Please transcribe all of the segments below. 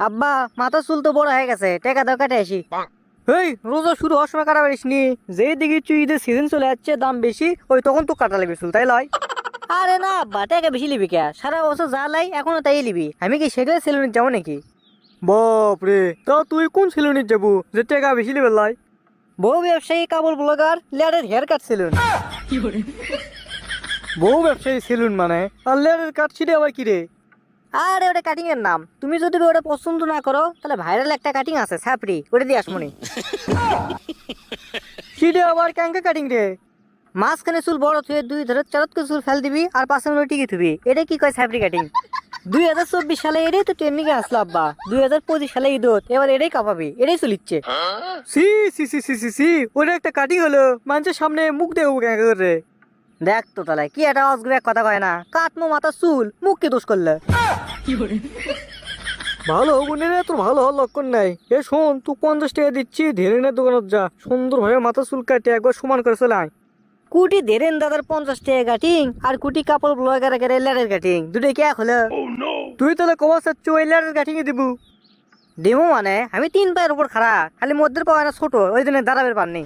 আব্বা মাথা চুল তো বড় হয়ে গেছে টেকা দাও কাটে আসি। এই রোজা শুরু হওয়ার সময় কাটা পারিস নি। যেই দিকে ঈদের সিজন চলে যাচ্ছে দাম বেশি ওই তখন তো কাটা লাগবে চুল তাই লয়। আরে না আব্বা টাকা বেশি লিবি কে? সারা বছর যা লাই এখনও তাই লিবি। আমি কি সেগুলো সেলুনে যাব নাকি? বাপ রে তা তুই কোন সেলুনে যাব যে টাকা বেশি লিবে লাই বউ ব্যবসায়ী কাপড় ব্লগার লেয়ারের হেয়ার কাট সেলুন। বউ ব্যবসায়ী সেলুন মানে? আর লেয়ারের কাট ছিঁড়ে আবার কি রে? আরে ওটা কাটিং এর নাম। তুমি যদি ওটা পছন্দ না করো তাহলে ভাইরাল একটা কাটিং আছে ছাপড়ি। ওটা দিয়ে আসমনি ছিঁড়ে আবার ক্যাঙ্কা কাটিং রে? মাঝখানে চুল বড় থুয়ে দুই ধরে চারত করে চুল ফেল দিবি আর পাশে মনে টিকে থুবি। এটা কি কয় ছাপড়ি কাটিং দুই হাজার চব্বিশ সালে এটাই তো ট্রেনিং আসলো আব্বা। দুই হাজার পঁচিশ সালে ঈদত এবার এটাই কাঁপাবি এটাই চলিচ্ছে C C C C C C ওটা একটা কাটিং হলো মানুষের সামনে মুখ দেখব কেন করে। দেখ তো তাহলে কি একটা অসগুলো এক কথা কয় না কাটমো মাথা চুল মুখ কি দোষ করলে। ভালো বোনের তোর ভালো হওয়ার লক্ষণ নাই। এ শোন তুই পঞ্চাশ টাকা দিচ্ছি ধেরেনের দোকানত যা। সুন্দর ভাবে মাথা চুল কাটে একবার সমান করে চলে আয় কুটি ধেরেন দাদার পঞ্চাশ টাকা কাটিং আর কুটি কাপড় ব্লগার লেয়ারের কাটিং। দুটোই কে হলো? তুই তাহলে কবা চাচ্ছ ওই লেয়ারের কাটিং দিবু। দেবো মানে? আমি তিন পায়ের উপর খাড়া খালি মধ্যের পাওয়া না ছোট ওই জন্য দাঁড়াবের পার নেই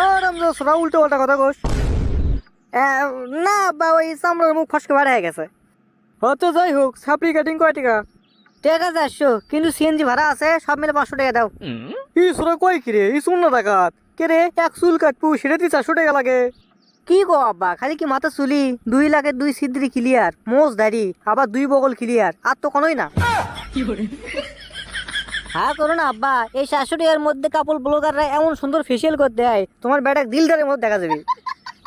আর আমরা সরা উল্টো পাল্টা কথা কোস। না বা ওই চামড়ার মুখ ফসকে বাড়া হয়ে গেছে। হয়তো যাই হোক সাপড়ি কাটিং কয় টাকা? টাকা চারশো কিন্তু সিএনজি ভাড়া আছে সব মিলে পাঁচশো টাকা দাও। ই সুরা কয় কি রে? ই শূন্য টাকাত কে রে? এক চুল কাটবো সেটা দিয়ে চারশো টাকা লাগে। কি গো আব্বা খালি কি মাথা চুলি? দুই লাখের দুই সিদ্রি ক্লিয়ার মোজ দাড়ি আবার দুই বগল ক্লিয়ার আর তো কোনোই না। হ্যাঁ করো না আব্বা এই সাতশো টাকার মধ্যে কাপড় ব্লগাররা এমন সুন্দর ফেসিয়াল করে দেয় তোমার ব্যাটাক দিলদারের মধ্যে দেখা যাবে।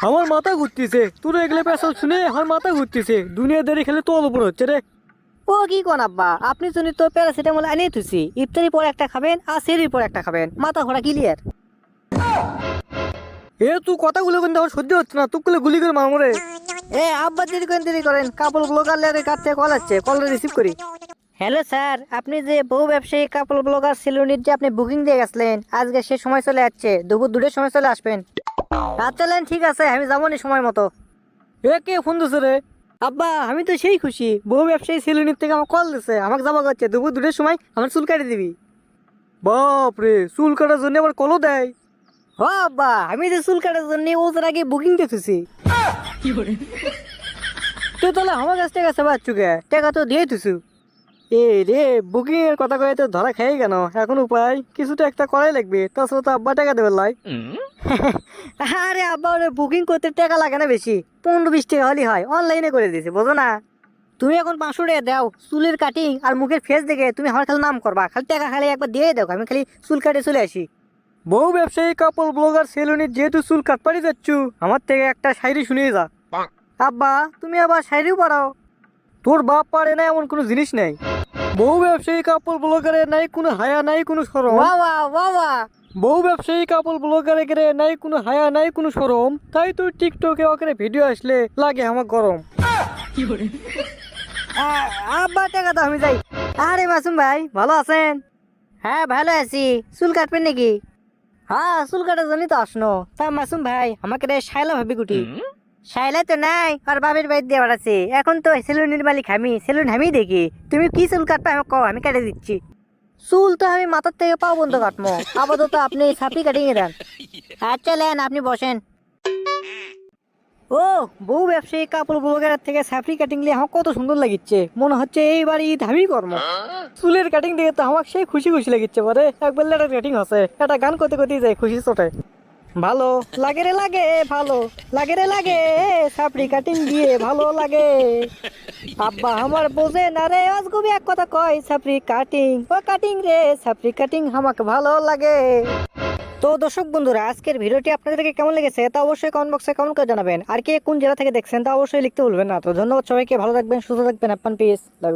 আমার মাথা ঘুরতেছে। তোর এগুলো পেশা শুনে আমার মাথা ঘুরতেছে। দুনিয়া দুনিয়াদারি খেলে তোর উপর হচ্ছে রে। ও কি কোন আব্বা? আপনি শুনি তো প্যারাসিটামল আনিয়ে তুছি ইফতারি পর একটা খাবেন আর সেরির পর একটা খাবেন। মাথা ঘোরা ক্লিয়ার এ তুই কথাগুলো কিন্তু আমার সহ্য হচ্ছে না। তুকুলে গুলি করে মামরে এ আব্বা দেরি করেন দেরি করেন। কাপড় ব্লগার লেয়ারের কাছ থেকে কল আছে কলটা রিসিভ করি। হ্যালো স্যার আপনি যে বহু ব্যবসায়ী কাপড় ব্লগার সেলুনির যে আপনি বুকিং দিয়ে গেছিলেন আজকে সে সময় চলে যাচ্ছে দুপুর দুটোর সময় চলে আসবেন। আচ্ছা লেন, ঠিক আছে আমি যাব নি সময় মতো। এ কে ফোন দিছে রে? আব্বা আমি তো সেই খুশি। বহু ব্যবসায়ী সেলুনির থেকে আমার কল দিছে। আমাকে যাব করছে দুপুর দুটোর সময় আমার চুল কাটি দিবি। বাপ রে চুল কাটার জন্য আবার কলও দেয়। হ আব্বা আমি যে চুল কাটার জন্য ওদের আগে বুকিং দিতেছি তুই তাহলে আমার কাছ থেকে আছে বাচ্চুকে টাকা তো দিয়ে দিছু এ রে বুকিং এর কথা কয়ে তো ধরা খাই কেন এখন উপায়? কিছু তো একটা করাই লাগবে। তাছাড়া তো আব্বা টাকা দেবে লাই। আরে আব্বা ওরে বুকিং করতে টাকা লাগে না বেশি। পনেরো বিশ টাকা হলেই হয়। অনলাইনে করে দিয়েছে বোঝো না। তুমি এখন পাঁচশো টাকা দাও চুলের কাটিং আর মুখের ফেস দেখে তুমি আমার খালি নাম করবা। খালি টাকা খালি একবার দিয়ে দাও আমি খালি চুল কাটে চলে আসি। বহু ব্যবসায়ী কাপড় ব্লগার সেলুনের যেহেতু চুল কাটপাড়ি যাচ্ছু আমার থেকে একটা শায়রি শুনিয়ে যা। আব্বা তুমি আবার শায়রিও পারাও। তোর বাপ পারে না এমন কোনো জিনিস নেই। বউ ব্যবসায়ী কাপড় ব্লগারে নাই কোনো হায়া নাই কোনো সরম। বহু ব্যবসায়ী কাপড় ব্লগারে গেলে নাই কোনো হায়া নাই কোনো সরম। তাই তো টিকটকে ওখানে ভিডিও আসলে লাগে আমার গরম। আ- আব্বা টাকা তো আমি যাই। আরে মাসুম ভাই ভালো আছেন? হ্যাঁ ভালো আছি। চুল কাটবেন নাকি? হ্যাঁ চুল কাটার জন্যই তো আসনো। তা মাসুম ভাই আমাকে রে শাইলা ভাবি গুটি শাইলা তো নাই আর বাবের বাড়ি দিয়ে বাড়াচ্ছে এখন তো সেলুনের মালিক আমি সেলুন আমি দেখি। তুমি কি চুল কাটবে আমাকে কও আমি কেটে দিচ্ছি। চুল তো আমি মাথার থেকে পাও বন্ধ কাটবো আপাতত আপনি সাপি কাটিয়ে দেন। আচ্ছা লেন আপনি বসেন। ও বউ ব্যবসায়ী কাপড় ব্লগারের থেকে সাফরি কাটিং নিয়ে আমার কত সুন্দর লাগিচ্ছে। মনে হচ্ছে এইবার ঈদ আমি কর্ম চুলের কাটিং দেখে তো আমার সেই খুশি খুশি লাগিচ্ছে পরে একবার লেটার কাটিং আছে। একটা গান করতে করতে যায় খুশি চোটে। ভালো লাগে রে লাগে, ভালো লাগে রে লাগে, সাপড়ি কাটিং দিয়ে ভালো লাগে। আব্বা আমার বোঝে না রে, আজগুবি এক কথা কয়, সাপড়ি কাটিং, ও কাটিং রে, সাপড়ি কাটিং আমাকে ভালো লাগে। তো দর্শক বন্ধুরা, আজকের ভিডিওটি আপনাদেরকে কেমন লেগেছে তা অবশ্যই কমেন্ট বক্সে কমেন্ট করে জানাবেন। আর কে কোন জেলা থেকে দেখছেন তা অবশ্যই লিখতে ভুলবেন না। তো ধন্যবাদ সবাইকে, ভালো থাকবেন, সুস্থ থাকবেন আপান পিস লাভ